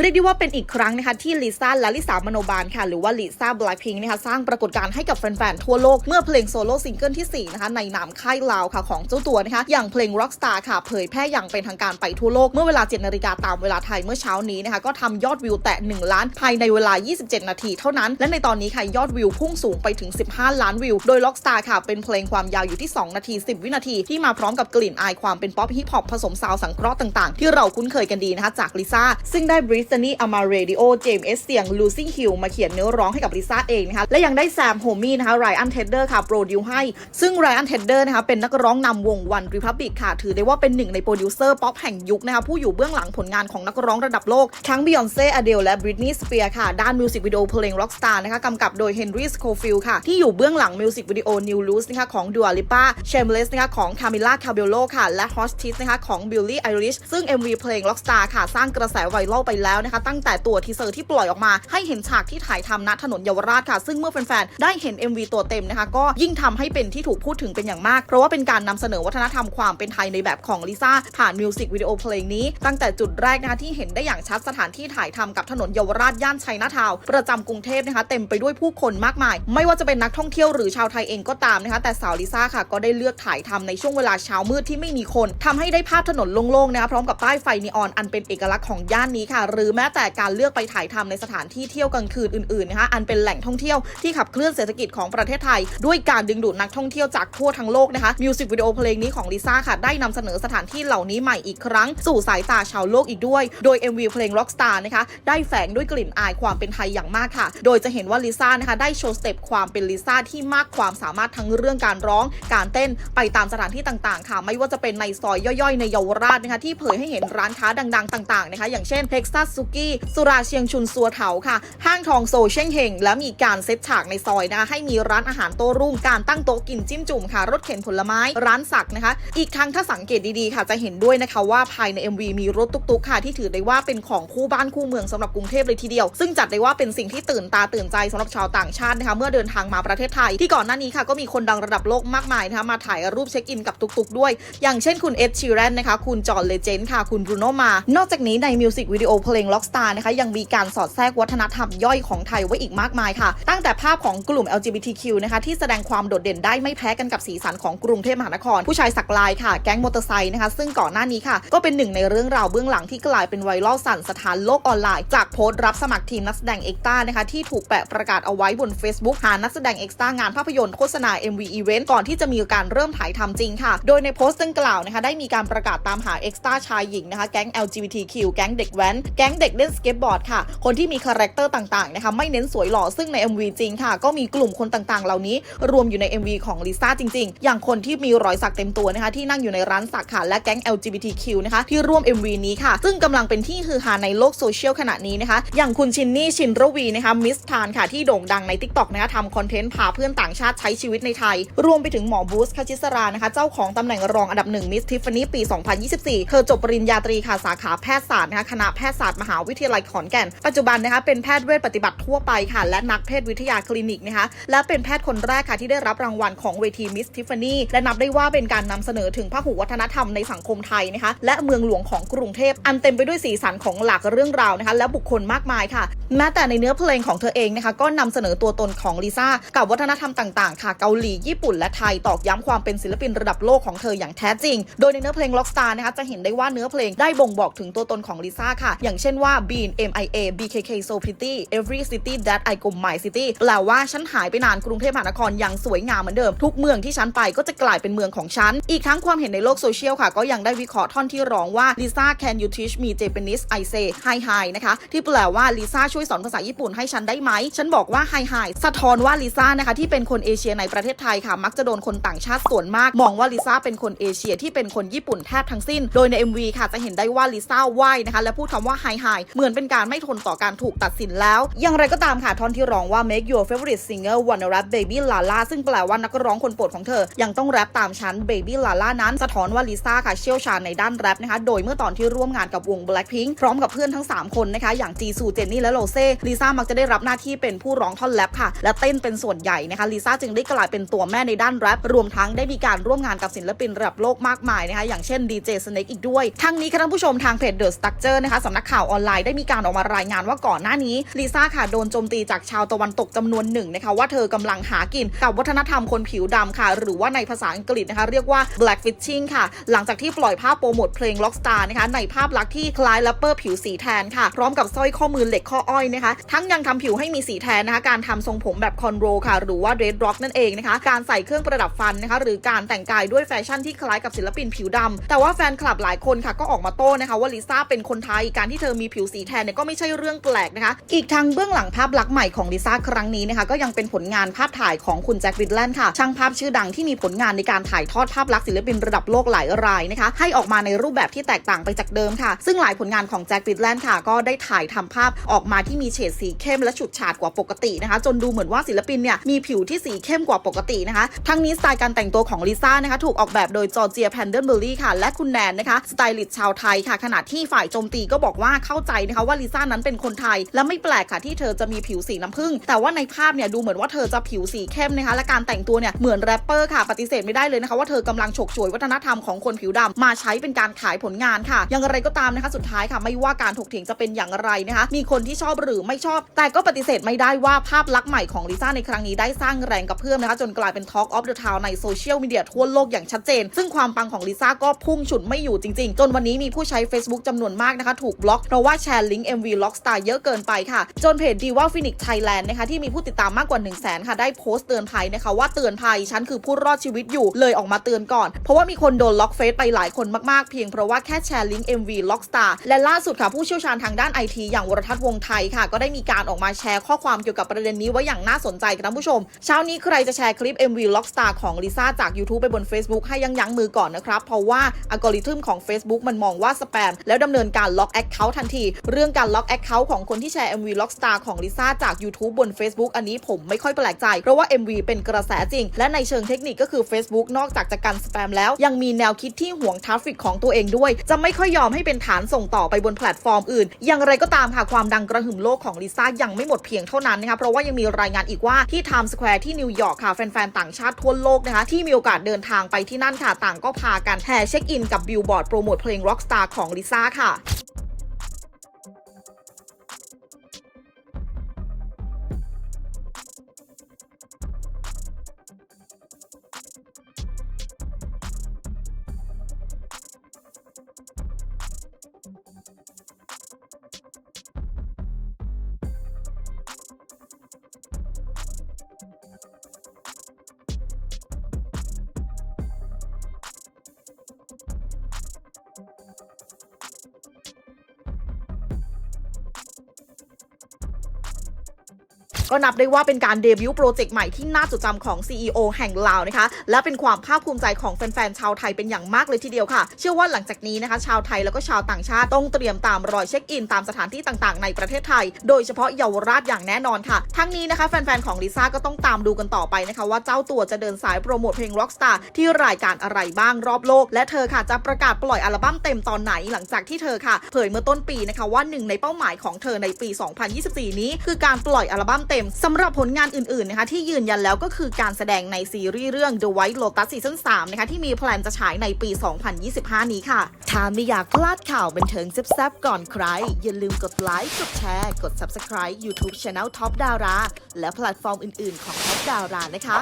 เรียกได้ว่าเป็นอีกครั้งนะคะที่ลิซ่าและลิสามโนบาลค่ะ หรือว่าลิซ่าแบล็คพิงค์นะคะสร้างปรากฏการณ์ให้กับแฟนๆ ทั่วโลก เมื่อเพลงโซโล่ซิงเกิลที่ 4 นะคะ ในนามค่ายลาวค่ะของเจ้าตัวนะคะ อย่างเพลง Rockstar ค่ะ เผยแพร่อย่างเป็นทางการไปทั่วโลก เมื่อเวลา 7 นาฬิกาตามเวลาไทยเมื่อเช้านี้นะคะ ก็ทำยอดวิวแตะ 1 ล้านภายในเวลา 27 นาทีเท่านั้น และในตอนนี้ค่ะยอดวิวพุ่งสูงไปถึง 15 ล้านวิว โดย Rockstar ค่ะเป็นเพลงความยาวอยู่ที่ 2 นาที 10 วินาทีที่มาพร้อมกับกลิ่นอายความเป็นป๊อปฮิปฮอปผสมซาวสังเคราะห์ต่างๆ ที่เราคุ้นเคยกันดีนะคะจากลิซ่าซึ่งได้บริสนีอามาเรดิโอเจมส์เอสเซียงลูซี่ฮิลมาเขียนเนื้อร้องให้กับลิซ่าเองนะคะและยังได้แซมโฮมี่นะคะไรอันเทดเดอร์ค่ะโปรดิวให้ ซึ่งไรอันเทดเดอร์นะคะเป็นนักร้องนำวงวันรีพับบิกค่ะ ถือได้ว่าเป็นหนึ่งในโปรดิวเซอร์ป๊อปแห่งยุคนะคะผู้อยู่เบื้องหลังผลงานของนักร้องระดับโลก ทั้งบิยอนเซ่อเดลและบริตนีย์สเปียร์ค่ะ ด้านมิวสิกวิดีโอเพลง Rockstar นะคะกำกับโดยเฮนรี่สโคฟิลค่ะที่อยู่เบื้องหลังมิวสิกวิดีโอ New Loose นะคะของดัวลิป้าเชมเลสนะคะของคามิล่าคาเบโลค่ะและ Hostis นะคะของบิลลี่ไอริชซึ่ง MV เพลง Rockstar ค่ะสร้างกระแสไวรัลไปแล้วนะคะ ตั้งแต่ตัวทีเซอร์ที่ปล่อยออกมา ให้เห็นฉากที่ถ่ายทำณถนนเยาวราชค่ะ ซึ่งเมื่อแฟนๆได้เห็น MV ตัวเต็มนะคะ ก็ยิ่งทำให้เป็นที่ถูกพูดถึงเป็นอย่างมาก เพราะว่าเป็นการนำเสนอวัฒนธรรมความเป็นไทยในแบบของลิซ่าผ่านมิวสิกวิดีโอเพลงนี้ ตั้งแต่จุดแรกนะคะที่เห็นได้อย่างชัดสถานที่ถ่ายทำกับถนนเยาวราชย่านชัยนาทาวประจำกรุงเทพนะคะ เต็มไปด้วยผู้คนมากมาย ไม่ว่าจะเป็นนักท่องเที่ยวหรือชาวไทยเองก็ตามนะคะ แต่สาวลิซ่าค่ะก็ได้เลือกถ่ายทำในช่วงเวลาเช้ามืดที่ไม่มีคนทำให้ได้ภาพถนนโล่งๆนะคะพร้อมกับป้ายไฟนีออนอันเป็นเอกลักษณ์ของย่านนี้ค่ะหรือแม้แต่การเลือกไปถ่ายทำในสถานที่เที่ยวกลางคืนอื่นๆนะคะอันเป็นแหล่งท่องเที่ยวที่ขับเคลื่อนเศรษฐกิจของประเทศไทย ด้วยการดึงดูดนักท่องเที่ยวจากทั่วทั้งโลกนะคะมิวสิกวิดีโอเพลงนี้ของลิซ่าค่ะได้นำเสนอสถานที่เหล่านี้ใหม่อีกครั้ง สู่สายตาชาวโลกอีกด้วย โดย MV เพลง Rockstar นะคะได้แฝงด้วยกลิ่นอายความเป็นไทยอย่างมากค่ะ โดยจะเห็นว่าลิซ่านะคะได้โชว์สเต็ปความเป็นลิซ่าที่มากความสามารถทั้งเรื่องการร้อง การเต้นไปตามสถานที่ต่างๆ ค่ะ ไม่ว่าจะเป็นในซอยย่อยๆ ในเยาวราชนะคะที่เผยให้เห็นร้านค้าดัง ๆ ต่างๆนะคะอย่างเช่น Texas Suki สุราเชียงชุนซัวเถาค่ะ ห้างทองโซเช่งเฮงและมีการเซตฉากในซอยนะคะให้มีร้านอาหารโต้รุ่งการตั้งโต๊ะกินจิ้มจุ่มค่ะ รถเข็นผลไม้ร้านสักนะคะ อีกทั้งถ้าสังเกตดีๆค่ะ จะเห็นด้วยนะคะว่าภายใน MV มีรถตุ๊กๆค่ะที่ถือได้ว่าเป็นของคู่บ้านคู่เมืองสำหรับกรุงเทพเลยทีเดียว ซึ่งจัดได้ว่าเป็นสิ่งที่ตื่นตาตื่นใจสำหรับชาวต่างชาตินะคะเมื่อเดินทางมาประเทศไทย ที่ก่อนหน้านี้ค่ะก็มีคนดังระดับโลกมากมายนะคะมาถ่ายรูปเช็คอินกับตุกๆด้วย อย่างเช่นคุณเอ็ดชีแรนนะคะคุณจอห์นเลเจนด์ค่ะคุณบรูโนมา นอกจากนี้ในมิวสิกวิดีโอเพลง Rockstar นะคะยังมีการสอดแทรกวัฒนธรรมย่อยของไทยไว้อีกมากมายค่ะ ตั้งแต่ภาพของกลุ่ม LGBTQ นะคะที่แสดงความโดดเด่นได้ไม่แพ้กันกับสีสันของกรุงเทพมหานคร ผู้ชายสักลายค่ะแก๊งมอเตอร์ไซค์นะคะซึ่งก่อนหน้านี้ค่ะ ก็เป็นหนึ่งในเรื่องราวเบื้องหลังที่กลายเป็นไวรัลสั่นสถานโลกออนไลน์จากโพสต์รับสมัครทีมนักแสดงเอ็กต้านะคะที่ถูกแปะประกาศเอาไว้บน Facebook หานักแสดงเอ็กต้างานภาพยนตร์โฆษณา MV Event ก่อนที่จะมีการเริ่มถ่ายทำจริงค่ะ โดยในโพสต์ดังกล่าวนะคะได้มีการประกาศตามหาเอ็กต้าชายหญิงนะคะแก๊ง LGBTQ แก๊งเด็กแว้นแก๊งเด็กเล่นสเก็ตบอร์ดค่ะ คนที่มีคาแรคเตอร์ต่างๆนะคะไม่เน้นสวยหล่อซึ่งใน MV จริงค่ะ ก็มีกลุ่มคนต่างๆ เหล่านี้รวมอยู่ใน MV ของลิซ่าจริง ๆ อย่างคนที่มีรอยสักเต็มตัวนะคะที่นั่งอยู่ในร้านสักค่ะและแก๊ง LGBTQ นะคะที่ร่วม MV นี้ค่ะ ซึ่งกำลังเป็นที่ฮือฮาในโลกโซเชียลขณะนี้นะคะ อย่างคุณชินนี่ชินระวีนะคะมิสทานค่ะที่โด่งดังใน TikTok นะคะทำคอนเทนต์พาเพื่อนต่างชาติใช้ชีวิตในไทย รวมไปถึงหมอบูสคาชิสรานะคะเจ้าของตำแหน่งรองอันดับหนึ่งมิสทิฟฟานี่ปี 2024 เธอจบปริญญาตรีค่ะสาขาแพทยศาสตร์นะคะคณะแพทยศาสตร์มหาวิทยาลัยขอนแก่น ปัจจุบันนะคะเป็นแพทย์เวชปฏิบัติทั่วไปค่ะและนักแพทย์วิทยาคลินิกนะคะและเป็นแพทย์คนแรกค่ะที่ได้รับรางวัลของเวทีมิสทิฟฟานี่และนับได้ว่าเป็นการนำเสนอถึงพหุวัฒนธรรมในสังคมไทยนะคะและเมืองหลวงของกรุงเทพอันเต็มไปด้วยสีสันของหลากเรื่องราวนะคะและบุคคลมากมายค่ะ แม้แต่ในเนื้อเพลงของเธอเองนะคะก็นำเสนอตัวตนของลิซ่ากับวัฒนธรรมต่างๆ ค่ะเกาหลีญี่ปุ่นและไทยตอกย้ำความเป็นศิลปินระดับโลกของเธออย่างแท้จริง โดยในเนื้อเพลง Rockstar นะคะจะเห็นได้ว่าเนื้อเพลงได้บ่งบอกถึงตัวตนของลิซ่าค่ะอย่างเช่นว่า Bean MIA BKK so pretty every city that I go my city แปลว่าฉันหายไปนานกรุงเทพมหานครยังสวยงามเหมือนเดิม ทุกเมืองที่ฉันไปก็จะกลายเป็นเมืองของฉัน อีกทั้งความเห็นในโลกโซเชียลค่ะ ก็ยังได้วิเคราะห์ท่อนที่ร้องว่า Lisa can you teach me Japanese I say hi hi นะคะ ที่แปลว่าลิซ่าช่วยสอนภาษาญี่ปุ่นให้ฉันได้ไหม ฉันบอกว่า hi hi สะท้อนว่าลิซ่านะคะที่เป็นคนเอเชียในประเทศไทยค่ะ มักจะโดนคนต่างชาติส่วนมาก มองว่าลิซ่าเป็นคนเอเชียที่เป็นคนญี่ปุ่นแทบทั้งสิ้น โดยใน MV ค่ะจะเห็นได้ว่าลิซ่าไหว้นะคะและพูดคำว่า hi hi เหมือนเป็นการไม่ทนต่อการถูกตัดสินแล้ว อย่างไรก็ตามค่ะท่อนที่ร้องว่า make your favorite singer wanna rap baby lala ซึ่งแปลว่านักร้องคนโปรดของเธอ ยังต้องแรปตามฉัน baby lala นั้นสะท้อนว่าลิซ่าค่ะเชี่ยวชาญในด้านแรปนะคะ โดยเมื่อตอนที่ร่วมงานกับวง Blackpink พร้อมกับเพื่อนทั้ง 3 คนนะคะ อย่างจีซูเจนนี่และโรเซ่ลิซ่ามักจะได้รับหน้าที่เป็นผู้ร้องท่อนแรปค่ะ และเต้นเป็นส่วนใหญ่นะคะลิซ่าจึงได้กลายเป็นตัวแม่ในด้านแรปรวมทั้งได้มีการร่วมงานกับศิลปินระดับโลกมากมายนะคะอย่างเช่นดีเจสเน็กอีกด้วยทั้งนี้ค่ะท่านผู้ชมทางเพจ The Structure นะคะสำนักข่าวาวออนไลน์ได้มีการออกมารายงานว่าก่อนหน้านี้ลิซ่าค่ะโดนโจมตีจากชาวตะวันตกจำนวนหนึ่งนะคะว่าเธอกำลังหากินกับวัฒนธรรมคนผิวดำค่ะ หรือว่าในภาษาอังกฤษนะคะเรียกว่า black fishing ค่ะ หลังจากที่ปล่อยภาพโปรโมทเพลง Rockstar นะคะในภาพลักษณ์ที่คล้ายแรปเปอร์ผิวสีแทนค่ะ พร้อมกับสร้อยข้อมือเหล็กข้ออ้อยนะคะ ทั้งยังทำผิวให้มีสีแทนนะคะ การทำทรงผมแบบคอนโรค่ะ หรือว่า red rock นั่นเองนะคะ การใส่เครื่องประดับฟันนะคะ หรือการแต่งกายด้วยแฟชั่นที่คล้ายกับศิลปินผิวดำแต่ว่าแฟนคลับหลายคนค่ะก็ออกมาโต้นะคะว่าลิซ่าเป็นคนไทยการที่เธอมีผิวสีแทนเนี่ยก็ไม่ใช่เรื่องแปลกนะคะ อีกทางเบื้องหลังภาพลักษณ์ใหม่ของลิซ่าครั้งนี้นะคะก็ยังเป็นผลงานภาพถ่ายของคุณแจ็ควิดแลนด์ค่ะ ช่างภาพชื่อดังที่มีผลงานในการถ่ายทอดภาพลักษณ์ศิลปินระดับโลกหลายรายนะคะ ให้ออกมาในรูปแบบที่แตกต่างไปจากเดิมค่ะ ซึ่งหลายผลงานของแจ็ควิดแลนด์ค่ะ ก็ได้ถ่ายทำภาพออกมาที่มีเฉดสีเข้มและฉูดฉาดกว่าปกตินะคะ จนดูเหมือนว่าศิลปินเนี่ยมีผิวที่สีเข้มกว่าปกตินะคะ ทั้งนี้สไตล์การแต่งตัวของลิซ่านะคะถูกออกแบบโดยจอร์เจียแพนเดนเบอรี่ค่ะ และคุณแนนนะคะสไตลิสต์ชาวไทยค่ะ ขณะที่ฝ่ายโจมตีก็บอกว่าเข้าใจนะคะว่าลิซ่านั้นเป็นคนไทย และไม่แปลกค่ะที่เธอจะมีผิวสีน้ำผึ้งแต่ว่าในภาพเนี่ยดูเหมือนว่าเธอจะผิวสีเข้มนะคะและการแต่งตัวเนี่ยเหมือนแรปเปอร์ค่ะปฏิเสธไม่ได้เลยนะคะว่าเธอกำลังฉกฉวยวัฒนธรรมของคนผิวดำมาใช้เป็นการขายผลงานค่ะ อย่างไรก็ตามนะคะสุดท้ายค่ะไม่ว่าการถกเถียงจะเป็นอย่างไรนะคะมีคนที่ชอบหรือไม่ชอบ แต่ก็ปฏิเสธไม่ได้ว่าภาพลักษณ์ใหม่ของลิซ่าในครั้งนี้ได้สร้างแรงกระเพื่อมนะคะจนกลายเป็น Talk of the Town ในโซเชียลมีเดียทั่วโลกอย่างชัดเจน ซึ่งความปังของลิซ่าก็พุ่งฉุดไม่อยู่จริงๆ จนวันนี้มีผู้ใช้ Facebook จำนวนมากนะคะถูกบล็อกเพราะว่าแชร์ลิงก์ MV Rockstar เยอะเกินไปค่ะ จนเพจ Diva Phoenix Thailand นะคะที่มีผู้ติดตามมากกว่า 1 0 0 0 0แสนค่ะ ได้โพสต์เตือนภัยนะคะ ว่าเตือนภัยฉันคือผู้รอดชีวิตอยู่เลยออกมาเตือนก่อน เพราะว่ามีคนโดนล็อกเฟซไปหลายคนมากๆ เพียงเพราะว่าแค่แชร์ลิงก์ MV Rockstar และล่าสุดค่ะผู้เชี่ยวชาญทางด้านไอทีอย่างวรทัศน์วงไทยค่ะ ก็ได้มีการออกมาแชร์ข้อความเกี่ยวกับประเด็นนี้ไว้อย่างน่าสนใจกันนผู้ชม เช้านี้ใครจะแชร์คลิป MV Rockstar ของลิซ่าจาก YouTube ไปบน Facebook ให้ยั้งยั้งมือก่อนนะครับเพราะว่าอัลกอริทึมของ Facebook มันมองว่าสแปมแล้วดำเนินการล็อกแอคเคาททันที เรื่องการล็อกแอคเคาท์ของคนที่แชร์ MV Rockstar ของลิซ่าจาก YouTube บน Facebook อันนี้ผมไม่ค่อยแปลกใจ เพราะว่า MV เป็นกระแสจริง และในเชิงเทคนิคก็คือ Facebook นอกจากจะกันสแปมแล้ว ยังมีแนวคิดที่ห่วงทราฟฟิกของตัวเองด้วย จะไม่ค่อยยอมให้เป็นฐานส่งต่อไปบนแพลตฟอร์มอื่น อย่างไรก็ตามค่ะความดังกระหึ่มโลกของลิซ่ายังไม่หมดเพียงเท่านั้นนะคะเพราะว่ายังมีรายงานอีกว่าที่ Times Square ที่นิวยอร์กค่ะแฟนๆต่างชาติทั่วโลกนะคะที่มีโอกาสเดินทางไปที่นั่นค่ะต่างก็พากันแห่เช็คอินกับบิลบอร์ดโปรโมทเพลง Rockstar ของลิซ่าค่ะ ก็นับได้ว่าเป็นการเดบิวต์โปรเจกต์ใหม่ที่น่าจดจำของ CEO แห่งลาวนะคะ และเป็นความภาคภูมิใจของแฟนๆ ชาวไทยเป็นอย่างมากเลยทีเดียวค่ะ เชื่อว่าหลังจากนี้นะคะ ชาวไทยแล้วก็ชาวต่างชาติต้องเตรียมตามรอยเช็คอินตามสถานที่ต่างๆ ในประเทศไทย โดยเฉพาะเยาวราชอย่างแน่นอนค่ะ ทั้งนี้นะคะแฟนๆ ของลิซ่าก็ต้องตามดูกันต่อไปนะคะ ว่าเจ้าตัวจะเดินสายโปรโมทเพลง Rockstar ที่รายการอะไรบ้างรอบโลก และเธอค่ะจะประกาศปล่อยอัลบั้มเต็มตอนไหนหลังจากที่เธอค่ะเผยเมื่อต้นปีนะคะว่าหนึ่งในเป้าหมายของเธอในปี 2024 นี้ คือการปล่อยอัลบั้มเต็มสำหรับผลงานอื่นๆนะคะที่ยืนยันแล้วก็คือการแสดงในซีรีส์เรื่อง The White Lotus Season 3นะคะที่มีแพลนจะฉายในปี 2025 นี้ค่ะ ถ้าไม่อยากพลาดข่าวบันเทิงแซ่บๆก่อนใคร อย่าลืมกดไลค์กดแชร์ กด Subscribe YouTube Channel Top Dara และแพลตฟอร์มอื่นๆของ Top Dara นะคะ